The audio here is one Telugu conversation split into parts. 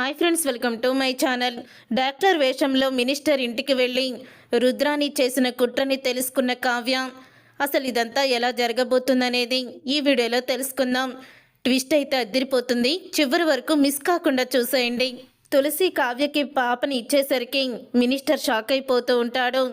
Hi friends welcome to my channel. Doctor వేషంలో మినిస్టర్ ఇంటికి వెళ్ళి రుద్రాని చేసిన కుట్రని తెలుసుకున్న కావ్య అసలు ఇదంతా ఎలా జరగబోతుందనేది ఈ వీడియోలో తెలుసుకుందాం. ట్విస్ట్ అయితే అద్దరిపోతుంది చివరి వరకు మిస్ కాకుండా చూసేయండి. తులసి కావ్యకి పాపని ఇచ్చేసరికి మినిస్టర్ షాక్ అయిపోతూ ఉంటాడు.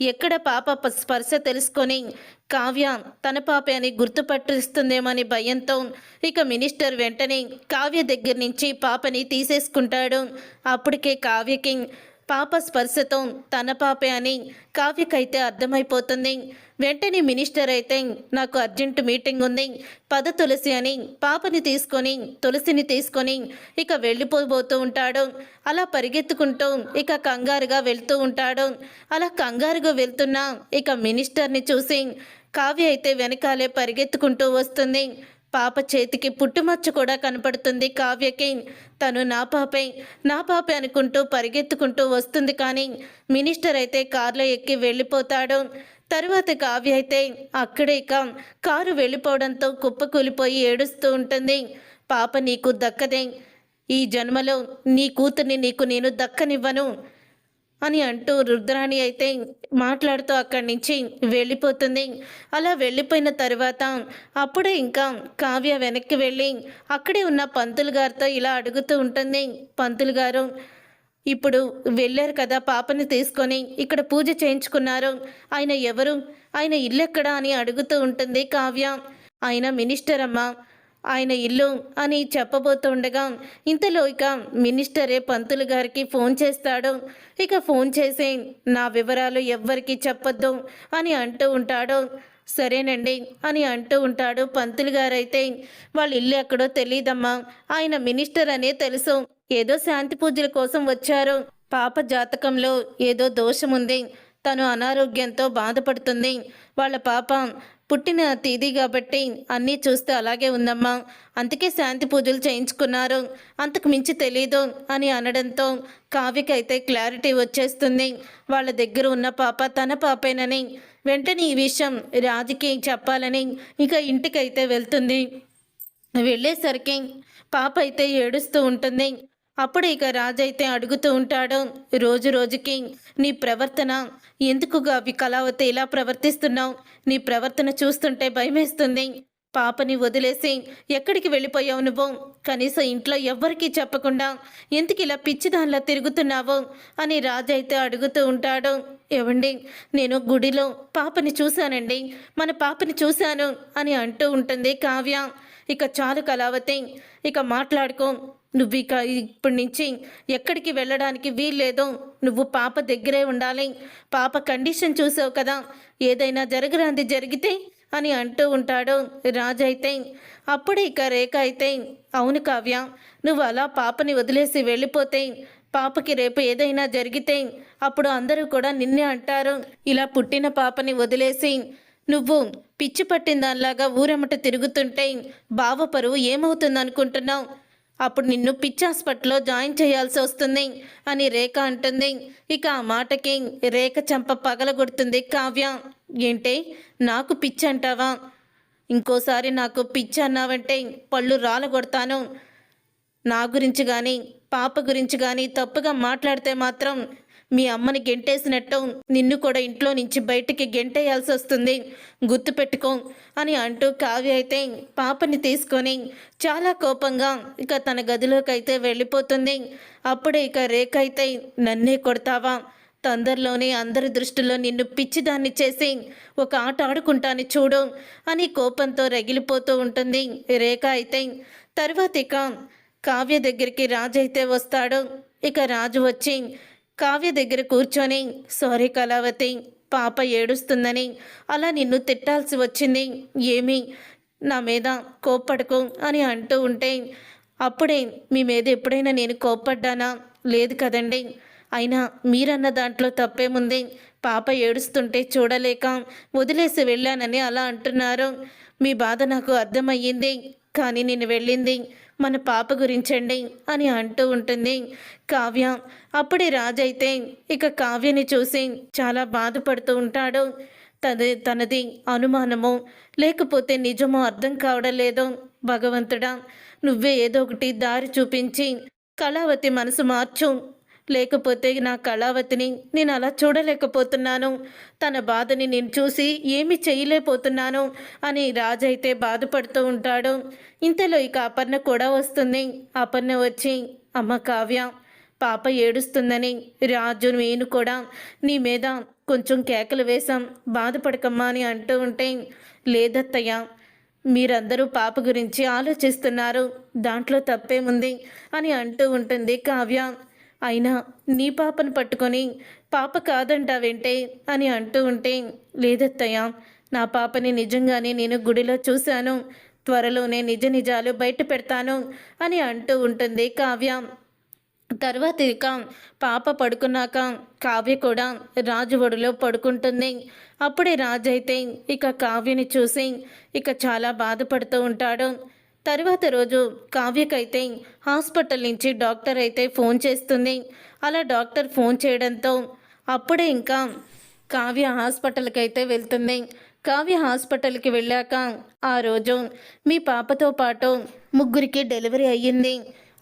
ఎక్కడ పాప స్పర్శ తెలుసుకొని కావ్య తన పాపే అని గుర్తుపట్టిస్తుందేమని భయంతో ఇక మినిస్టర్ వెంటనే కావ్య దగ్గర నుంచి పాపని తీసేసుకుంటాడు. అప్పటికే కావ్యకి పాప స్పర్శతో తన పాపే అని కావ్యకైతే అర్థమైపోతుంది. వెంటనే మినిస్టర్ అయితే నాకు అర్జెంటు మీటింగ్ ఉంది. పద తులసి అని పాపని తీసుకొని తులసిని తీసుకొని ఇక వెళ్ళిపోబోతూ ఉంటాడు. అలా పరిగెత్తుకుంటూ ఇక కంగారుగా వెళ్తూ ఉంటాడు. అలా కంగారుగా వెళ్తున్న ఇక మినిస్టర్ని చూసి కావ్య అయితే వెనకాలే పరిగెత్తుకుంటూ వస్తుంది. పాప చేతికి పుట్టుమచ్చ కూడా కనపడుతుంది. కావ్యకి తను నా పాపే నా పాపే అనుకుంటూ పరిగెత్తుకుంటూ వస్తుంది కానీ మినిస్టర్ అయితే కార్లో ఎక్కి వెళ్ళిపోతాడు. తరువాత కావ్య అయితే అక్కడే కారు వెళ్ళిపోవడంతో కుప్పకూలిపోయి ఏడుస్తూ ఉంటుంది. పాప నీకు దక్కదే. ఈ జన్మలో నీ కూతుర్ని నీకు నేను దక్కనివ్వను. అని అంటూ రుద్రాణి అయితే మాట్లాడుతూ అక్కడి నుంచి వెళ్ళిపోతుంది. అలా వెళ్ళిపోయిన తర్వాత అప్పుడే ఇంకా కావ్య వెనక్కి వెళ్ళి అక్కడే ఉన్న పంతులు గారితో ఇలా అడుగుతూ ఉంటుంది. పంతులు గారు ఇప్పుడు వెళ్ళారు కదా పాపని తీసుకొని ఇక్కడ పూజ చేయించుకున్నారు. ఆయన ఎవరు? ఆయన ఇల్లెక్కడా? అని అడుగుతూ ఉంటుంది కావ్య. ఆయన మినిస్టర్ అమ్మ. ఆయన ఇల్లు అని చెప్పబోతుండగా ఇంతలో ఇక మినిస్టరే పంతులు గారికి ఫోన్ చేస్తాడు. ఇక ఫోన్ చేసి నా వివరాలు ఎవ్వరికి చెప్పొద్దు అని అంటూ ఉంటాడు. సరేనండి అని అంటూ ఉంటాడు పంతులు గారైతే. వాళ్ళ ఇల్లు ఎక్కడో తెలియదమ్మా ఆయన మినిస్టర్ అనే తెలుసు. ఏదో శాంతి పూజల కోసం వచ్చారు. పాప జాతకంలో ఏదో దోషముంది. తను అనారోగ్యంతో బాధపడుతుంది. వాళ్ళ పాప పుట్టిన తేదీ కాబట్టి అన్నీ చూస్తే అలాగే ఉందమ్మా. అందుకే శాంతి పూజలు చేయించుకున్నారు. అంతకు మించి తెలీదు అని అనడంతో కావ్యకైతే క్లారిటీ వచ్చేస్తుంది. వాళ్ళ దగ్గర ఉన్న పాప తన పాపేనని వెంటనే ఈ విషయం రాజుకి చెప్పాలని ఇక ఇంటికైతే వెళ్తుంది. వెళ్ళేసరికి పాప అయితే ఏడుస్తూ ఉంటుంది. అప్పుడు ఇక రాజైతే అడుగుతూ ఉంటాడు రోజు రోజుకి నీ ప్రవర్తన ఎందుకుగా అవి కళావతి ఇలా ప్రవర్తిస్తున్నావు? నీ ప్రవర్తన చూస్తుంటే భయమేస్తుంది. పాపని వదిలేసి ఎక్కడికి వెళ్ళిపోయావు నువ్వు? కనీసం ఇంట్లో ఎవ్వరికీ చెప్పకుండా ఎందుకు ఇలా పిచ్చిదానిలా తిరుగుతున్నావు? అని రాజైతే అడుగుతూ ఉంటాడు. ఏవండి నేను గుడిలో పాపని చూశానండి. మన పాపని చూశాను అని అంటూ ఉంటుంది కావ్య. ఇక చాలు కళావతి ఇక మాట్లాడుకో. నువ్వు ఇక ఇప్పటి నుంచి ఎక్కడికి వెళ్ళడానికి వీల్లేదు. నువ్వు పాప దగ్గరే ఉండాలి. పాప కండిషన్ చూసావు కదా. ఏదైనా జరగరాంది జరిగితే అని అంటూ ఉంటాడు రాజైతే. అప్పుడే ఇక రేఖ అయితే అవును కావ్య నువ్వు అలా పాపని వదిలేసి వెళ్ళిపోతే పాపకి రేపు ఏదైనా జరిగితే అప్పుడు అందరూ కూడా నిన్నే అంటారు. ఇలా పుట్టిన పాపని వదిలేసి నువ్వు పిచ్చి పట్టిన దానిలాగా ఊరమ్మట తిరుగుతుంటే బావ పరువు ఏమవుతుందనుకుంటున్నావు? అప్పుడు నిన్ను పిచ్చి హాస్పిటల్లో జాయిన్ చేయాల్సి వస్తుంది అని రేఖ అంటుంది. ఇక ఆ మాటకి రేఖ చంప పగలగొడుతుంది కావ్య. ఏంటే? నాకు పిచ్చి అంటావా? ఇంకోసారి నాకు పిచ్చి అన్నావంటే పళ్ళు రాలగొడతాను నా గురించి కానీ పాప గురించి కానీ తప్పుగా మాట్లాడితే మాత్రం మీ అమ్మని గెంటేసినట్టు నిన్ను కూడా ఇంట్లో నుంచి బయటికి గెంటేయాల్సి వస్తుంది. గుర్తుపెట్టుకో అని అంటూ కావ్య అయితే పాపని తీసుకొని చాలా కోపంగా ఇక తన గదిలోకి అయితే వెళ్ళిపోతుంది. అప్పుడే ఇక రేఖ అయితే నన్నే కొడతావా? తొందరలోనే అందరి దృష్టిలో నిన్ను పిచ్చిదాన్ని చేసి ఒక ఆట ఆడుకుంటాను చూడు అని కోపంతో రగిలిపోతూ ఉంటుంది. రేఖ అయితే తర్వాత ఇక కావ్య దగ్గరికి రాజు అయితే వస్తాడు. ఇక రాజు వచ్చి కావ్య దగ్గర కూర్చొని సారీ కళావతి పాప ఏడుస్తుందని అలా నిన్ను తిట్టాల్సి వచ్చింది ఏమీ? నా మీద కోప్పడకు అని అంటూ ఉంటే అప్పుడే మీ మీద ఎప్పుడైనా నేను కోప్పడ్డానా? లేదు కదండి. అయినా మీరన్న దాంట్లో తప్పేముంది? పాప ఏడుస్తుంటే చూడలేక వదిలేసి వెళ్ళానని అలా అంటున్నారు. మీ బాధ నాకు అర్థమయ్యింది కానీ నేను వెళ్ళింది మన పాప గురించండి అని అంటూ ఉంటుంది. కావ్య అప్పుడే రాజైతే ఇక కావ్యని చూసి చాలా బాధపడుతూ ఉంటాడు. తది తనది అనుమానమో లేకపోతే నిజమో అర్థం కావడం లేదో భగవంతుడా నువ్వే ఏదో ఒకటి దారి చూపించి కళావతి మనసు మార్చు లేకపోతే నా కళావతిని నేను అలా చూడలేకపోతున్నాను. తన బాధని నేను చూసి ఏమి చేయలేకపోతున్నాను అని రాజైతే బాధపడుతూ ఉంటాడు. ఇంతలో ఇక అపర్ణ కూడా వస్తుంది. అపర్ణ వచ్చి అమ్మ కావ్య పాప ఏడుస్తుందని రాజు నేను కూడా నీ మీద కొంచెం కేకలు వేశాం. బాధపడకమ్మా అని అంటూ ఉంటే లేదత్తయ్య మీరందరూ పాప గురించి ఆలోచిస్తున్నారు. దాంట్లో తప్పేముంది? అని అంటూ ఉంటుంది కావ్య. అయినా నీ పాపను పట్టుకొని పాప కాదంటావేంటే అని అంటూ ఉంటే లేదత్తయ్య నా పాపని నిజంగానే నేను గుడిలో చూశాను. త్వరలోనే నిజ నిజాలు బయట పెడతాను అని అంటూ ఉంటుంది కావ్య. తర్వాత ఇక పాప పడుకున్నాక కావ్య కూడా రాజు ఒడిలో పడుకుంటుంది. అప్పుడే రాజు అయితే ఇక కావ్యని చూసి ఇక చాలా బాధపడుతూ ఉంటాడు. తర్వాత రోజు కావ్యకైతే హాస్పిటల్ నుంచి డాక్టర్ అయితే ఫోన్ చేస్తుంది. అలా డాక్టర్ ఫోన్ చేయడంతో అప్పుడే ఇంకా కావ్య హాస్పిటల్కి అయితే వెళ్తుంది. కావ్య హాస్పిటల్కి వెళ్ళాక ఆ రోజు మీ పాపతో పాటు ముగ్గురికి డెలివరీ అయ్యింది.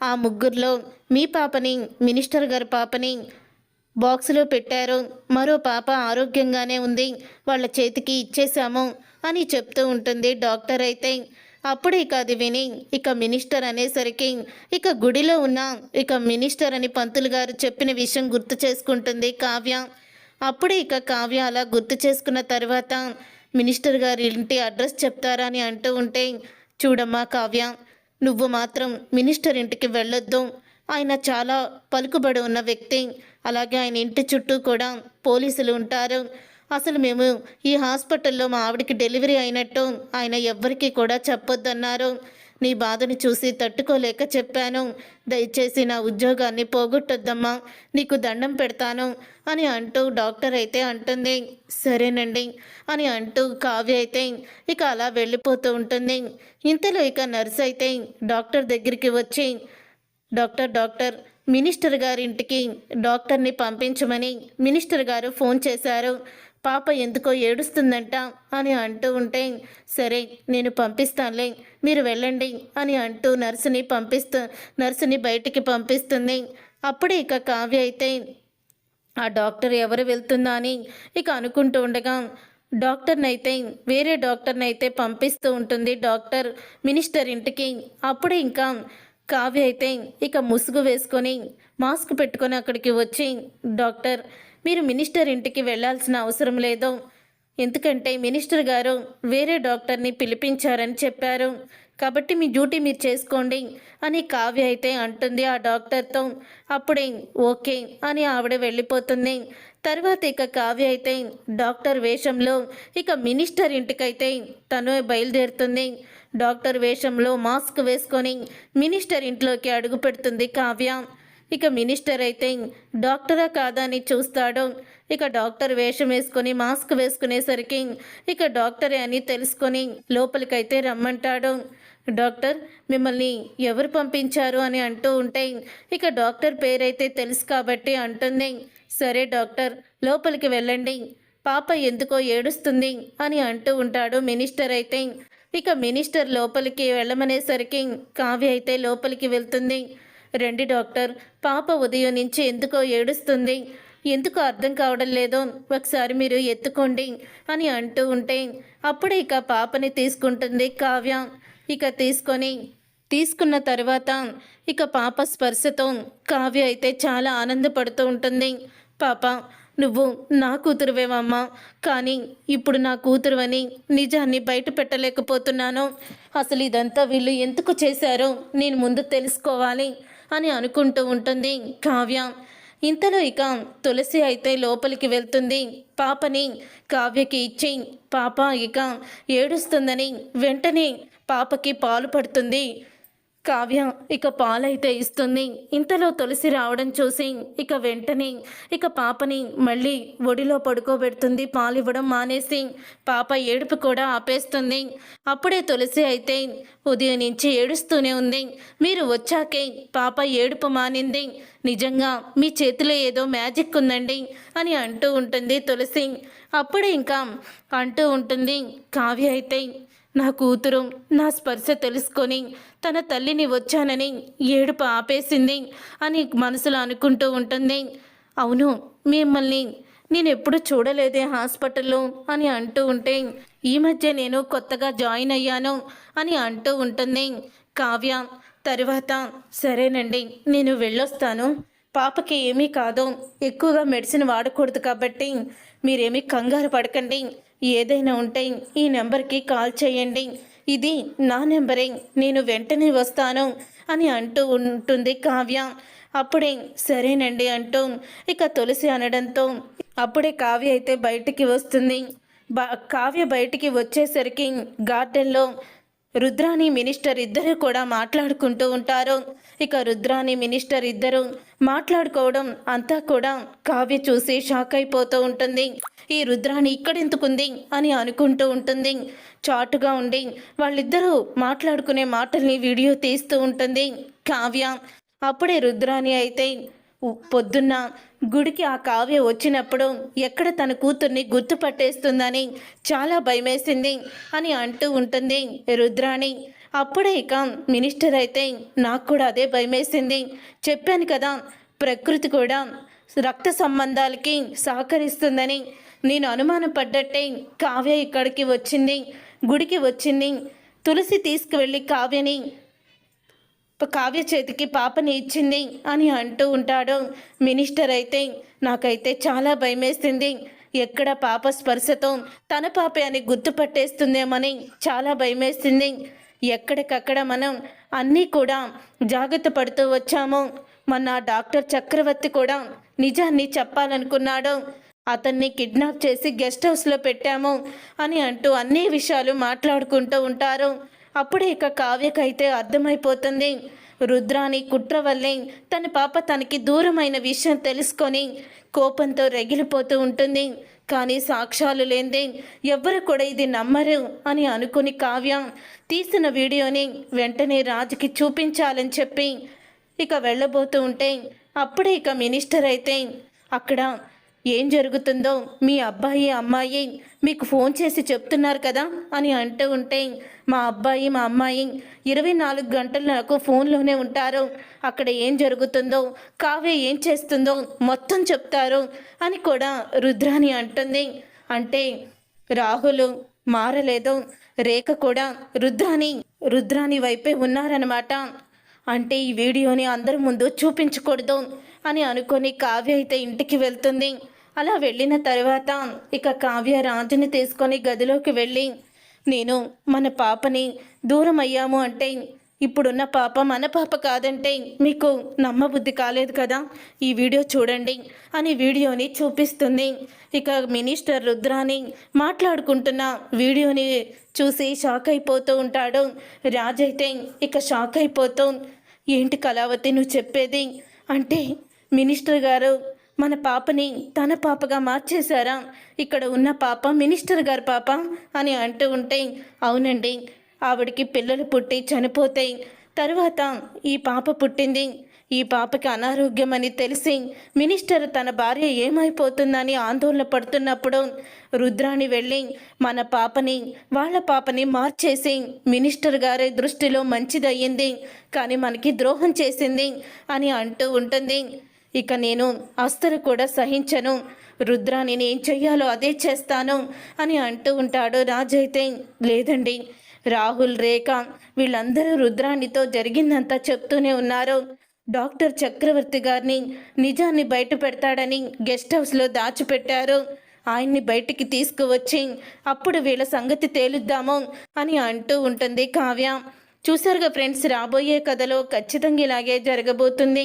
ఆ ముగ్గురులో మీ పాపని మినిస్టర్ గారి పాపని బాక్సులో పెట్టారు. మరో పాప ఆరోగ్యంగానే ఉంది. వాళ్ళ చేతికి ఇచ్చేశాము అని చెప్తూ ఉంటుంది డాక్టర్ అయితే. అప్పుడే ఇక అది విని ఇక మినిస్టర్ అనేసరికి ఇక గుడిలో ఉన్న ఇక మినిస్టర్ అని పంతులు గారు చెప్పిన విషయం గుర్తు చేసుకుంటుంది కావ్య. అప్పుడే ఇక కావ్య అలా గుర్తు చేసుకున్న తర్వాత మినిస్టర్ గారి ఇంటి అడ్రస్ చెప్తారా అని అంటూ ఉంటే చూడమ్మా కావ్య నువ్వు మాత్రం మినిస్టర్ ఇంటికి వెళ్ళొద్దు. ఆయన చాలా పలుకుబడి ఉన్న వ్యక్తి. అలాగే ఆయన ఇంటి చుట్టూ కూడా పోలీసులు ఉంటారు. అసలు మేము ఈ హాస్పిటల్లో మా ఆవిడకి డెలివరీ అయినట్టు ఆయన ఎవ్వరికీ కూడా చెప్పొద్దన్నారు. నీ బాధని చూసి తట్టుకోలేక చెప్పాను. దయచేసి నా ఉద్యోగాన్ని పోగొట్టొద్దమ్మా. నీకు దండం పెడతాను అని అంటూ డాక్టర్ అయితే అంటుంది. సరేనండి అని అంటూ కావ్య అయితే ఇక అలా వెళ్ళిపోతూ ఉంటుంది. ఇంతలో ఇక నర్స్ అయితే డాక్టర్ దగ్గరికి వచ్చి డాక్టర్ డాక్టర్ మినిస్టర్ గారింటికి డాక్టర్ని పంపించమని మినిస్టర్ గారు ఫోన్ చేశారు. పాప ఎందుకో ఏడుస్తుందంట అని అంటూ ఉంటే సరే నేను పంపిస్తానులే మీరు వెళ్ళండి అని అంటూ నర్సుని పంపిస్తూ నర్సుని బయటికి పంపిస్తుంది. అప్పుడే ఇక కావ్య అయితే ఆ డాక్టర్ ఎవరు వెళ్తుందా అని ఇక అనుకుంటూ ఉండగా డాక్టర్ని అయితే వేరే డాక్టర్ని అయితే పంపిస్తూ ఉంటుంది డాక్టర్ మినిస్టర్ ఇంటికి. అప్పుడే ఇంకా కావ్య అయితే ఇక ముసుగు వేసుకొని మాస్క్ పెట్టుకొని అక్కడికి వచ్చి డాక్టర్ మీరు మినిస్టర్ ఇంటికి వెళ్ళాల్సిన అవసరం లేదు. ఎందుకంటే మినిస్టర్ గారు వేరే డాక్టర్ని పిలిపించారని చెప్పారు. కాబట్టి మీ డ్యూటీ మీరు చేసుకోండి అని కావ్య అయితే అంటుంది ఆ డాక్టర్తో. అప్పుడే ఓకే అని ఆవిడ వెళ్ళిపోతుంది. తర్వాత ఇక కావ్య అయితే డాక్టర్ వేషంలో ఇక మినిస్టర్ ఇంటికైతే తను బయలుదేరుతుంది. డాక్టర్ వేషంలో మాస్క్ వేసుకొని మినిస్టర్ ఇంట్లోకి అడుగు పెడుతుంది కావ్య. ఇక మినిస్టర్ అయితే డాక్టరా కాదా అని చూస్తాడు. ఇక డాక్టర్ వేషం వేసుకొని మాస్క్ వేసుకునేసరికి ఇక డాక్టరే అని తెలుసుకొని లోపలికైతే రమ్మంటాడు. డాక్టర్ మిమ్మల్ని ఎవరు పంపించారు అని అంటూ ఉంటే ఇక డాక్టర్ పేరైతే తెలుసు కాబట్టి అంటుంది సరే డాక్టర్ లోపలికి వెళ్ళండి పాప ఎందుకో ఏడుస్తుంది అని అంటూ ఉంటాడు మినిస్టర్ అయితే ఇక మినిస్టర్ లోపలికి వెళ్ళమనేసరికి కావ్య అయితే లోపలికి వెళ్తుంది రండి డాక్టర్. పాప ఉదయం నుంచి ఎందుకో ఏడుస్తుంది. ఎందుకు అర్థం కావడం లేదో. ఒకసారి మీరు ఎత్తుకోండి అని అంటూ ఉంటే అప్పుడే ఇక పాపని తీసుకుంటుంది కావ్య. ఇక తీసుకొని తీసుకున్న తర్వాత ఇక పాప స్పర్శతో కావ్య అయితే చాలా ఆనందపడుతూ ఉంటుంది. పాప నువ్వు నా కూతురువేమమ్మా కానీ ఇప్పుడు నా కూతురువని నిజాన్ని బయట పెట్టలేకపోతున్నాను. అసలు ఇదంతా వీళ్ళు ఎందుకు చేశారో నేను ముందు తెలుసుకోవాలి. అని అనుకుంటూ ఉంటుంది కావ్య. ఇంతలో ఇక తులసి అయితే లోపలికి వెళ్తుంది. పాపని కావ్యకి ఇచ్చి పాప ఇక ఏడుస్తుందని వెంటనే పాపకి పాలు పడుతుంది. కావ్య ఇక పాలైతే ఇస్తుంది. ఇంతలో తులసి రావడం చూసి ఇక వెంటనే ఇక పాపని మళ్ళీ ఒడిలో పడుకోబెడుతుంది. పాలు ఇవ్వడం మానేసి పాప ఏడుపు కూడా ఆపేస్తుంది. అప్పుడే తులసి అయితే ఉదయం నుంచి ఏడుస్తూనే ఉంది. మీరు వచ్చాకే పాప ఏడుపు మానింది. నిజంగా మీ చేతిలో ఏదో మ్యాజిక్ ఉందండి అని అంటూ ఉంటుంది తులసి. అప్పుడే ఇంకా అంటూ ఉంటుంది కావ్య అయితే నా కూతురు నా స్పర్శ తెలుసుకొని తన తల్లిని వచ్చానని ఏడుపు ఆపేసింది అని మనసులో అనుకుంటూ ఉంటుంది. అవును మిమ్మల్ని నేను ఎప్పుడు చూడలేదే హాస్పిటల్లో అని అంటూ ఉంటే ఈ మధ్య నేను కొత్తగా జాయిన్ అయ్యాను అని అంటూ ఉంటుంది. కావ్య తరువాత సరేనండి నేను వెళ్ళొస్తాను. పాపకి ఏమీ కాదు ఎక్కువగా మెడిసిన్ వాడకూడదు కాబట్టి మీరేమీ కంగారు పడకండి ఏదైనా ఉంటే ఈ నెంబర్కి కాల్ చేయండి. ఇది నా నెంబరే నేను వెంటనే వస్తాను అని అంటూ ఉంటుంది కావ్య. అప్పుడే సరేనండి అంటూ ఇక తులసి అనడంతో అప్పుడే కావ్య అయితే బయటికి వస్తుంది. బ కావ్య బయటికి వచ్చేసరికి గార్డెన్లో రుద్రాని మినిస్టర్ ఇద్దరు కూడా మాట్లాడుకుంటూ ఉంటారు. ఇక రుద్రాని మినిస్టర్ ఇద్దరు మాట్లాడుకోవడం అంతా కూడా కావ్య చూసి షాక్ అయిపోతూ ఉంటుంది. ఈ రుద్రాని ఇక్కడెందుకుంది? అని అనుకుంటూ ఉంటుంది. చాటుగా ఉండి వాళ్ళిద్దరూ మాట్లాడుకునే మాటల్ని వీడియో తీస్తూ ఉంటుంది కావ్య. అప్పుడే రుద్రాని అయితే పొద్దున్న గుడికి ఆ కావ్య వచ్చినప్పుడు ఎక్కడ తన కూతుర్ని గుర్తుపట్టేస్తుందని చాలా భయమేసింది అని అంటూ ఉంటుంది రుద్రాణి. అప్పుడే ఇక మినిస్టర్ అయితే నాకు కూడా అదే భయమేసింది. చెప్పాను కదా ప్రకృతి కూడా రక్త సంబంధాలకి సహకరిస్తుందని. నేను అనుమానపడ్డట్టే కావ్య ఇక్కడికి వచ్చింది గుడికి వచ్చింది. తులసి తీసుకువెళ్ళి కావ్యని కావ్య చేతికి పాపని ఇచ్చింది అని అంటూ ఉంటాడు. మినిస్టర్ అయితే నాకైతే చాలా భయమేసింది. ఎక్కడ పాప స్పర్శతో తన పాపే అని గుర్తుపట్టేస్తుందేమని చాలా భయమేసింది. ఎక్కడికక్కడ మనం అన్నీ కూడా జాగ్రత్త పడుతూ వచ్చాము. మన డాక్టర్ చక్రవర్తి కూడా నిజాన్ని చెప్పాలనుకున్నాడు. అతన్ని కిడ్నాప్ చేసి గెస్ట్ హౌస్లో పెట్టాము అని అంటూ అన్ని విషయాలు మాట్లాడుకుంటూ ఉంటారు. అప్పుడే ఇక కావ్యకైతే అర్థమైపోతుంది. రుద్రాని కుట్ర వల్లే తన పాప తనకి దూరమైన విషయం తెలుసుకొని కోపంతో రగిలిపోతూ ఉంటుంది. కానీ సాక్ష్యాలు లేదే ఎవ్వరు కూడా ఇది నమ్మరు అని అనుకుని కావ్యం తీసిన వీడియోని వెంటనే రాజుకి చూపించాలని చెప్పి ఇక వెళ్ళబోతూ ఉంటే అప్పుడే ఇక మినిస్టర్ అయితే అక్కడ ఏం జరుగుతుందో మీ అబ్బాయి అమ్మాయి మీకు ఫోన్ చేసి చెప్తున్నారు కదా అని అంటూ ఉంటే మా అబ్బాయి మా అమ్మాయి ఇరవై నాలుగు గంటలు నాకు ఫోన్లోనే ఉంటారు. అక్కడ ఏం జరుగుతుందో కావ్య ఏం చేస్తుందో మొత్తం చెప్తారు అని కూడా రుద్రాని అంటుంది. అంటే రాహులు మారలేదు. రేఖ కూడా రుద్రాని రుద్రాని వైపే ఉన్నారనమాట అంటే ఈ వీడియోని అందరి ముందు చూపించకూడదు అని అనుకొని కావ్య అయితే ఇంటికి వెళ్తుంది. అలా వెళ్ళిన తర్వాత ఇక కావ్య రాజుని తీసుకొని గదిలోకి వెళ్ళి నేను మన పాపని దూరం అయ్యాము అంటే ఇప్పుడున్న పాప మన పాప కాదంటే మీకు నమ్మబుద్ధి కాలేదు కదా? ఈ వీడియో చూడండి అని వీడియోని చూపిస్తుంది. ఇక మినిస్టర్ రుద్రాని మాట్లాడుకుంటున్న వీడియోని చూసి షాక్ అయిపోతూ ఉంటాడు. రాజైతే ఇక షాక్ అయిపోతూ ఏంటి కళావతి నువ్వు చెప్పేది? అంటే మినిస్టర్ గారు మన పాపని తన పాపగా మార్చేశారా? ఇక్కడ ఉన్న పాప మినిస్టర్ గారి పాప అని అంటూ ఉంటే అవునండి ఆవిడకి పిల్లలు పుట్టి చనిపోతే తర్వాత ఈ పాప పుట్టింది. ఈ పాపకి అనారోగ్యం అని తెలిసి మినిస్టర్ తన భార్య ఏమైపోతుందని ఆందోళన పడుతున్నప్పుడు రుద్రాణి వెళ్ళి మన పాపని వాళ్ళ పాపని మార్చేసి మినిస్టర్ గారి దృష్టిలో మంచిదయ్యింది కానీ మనకి ద్రోహం చేసింది అని అంటూ ఉంటుంది. ఇక నేను అస్తరు కూడా సహించను. రుద్రాని ఏం చెయ్యాలో అదే చేస్తాను అని అంటూ ఉంటాడు రాజైతే. లేదండి రాహుల్ రేఖ వీళ్ళందరూ రుద్రాణితో జరిగిందంతా చెప్తూనే ఉన్నారు. డాక్టర్ చక్రవర్తి గారిని నిజాన్ని బయట పెడతాడని గెస్ట్ హౌస్లో దాచిపెట్టారు. ఆయన్ని బయటికి తీసుకువచ్చి అప్పుడు వీళ్ళ సంగతి తేలుద్దాము అని అంటూ ఉంటుంది కావ్య. చూసారుగా ఫ్రెండ్స్ రాబోయే కథలో ఖచ్చితంగా ఇలాగే జరగబోతుంది.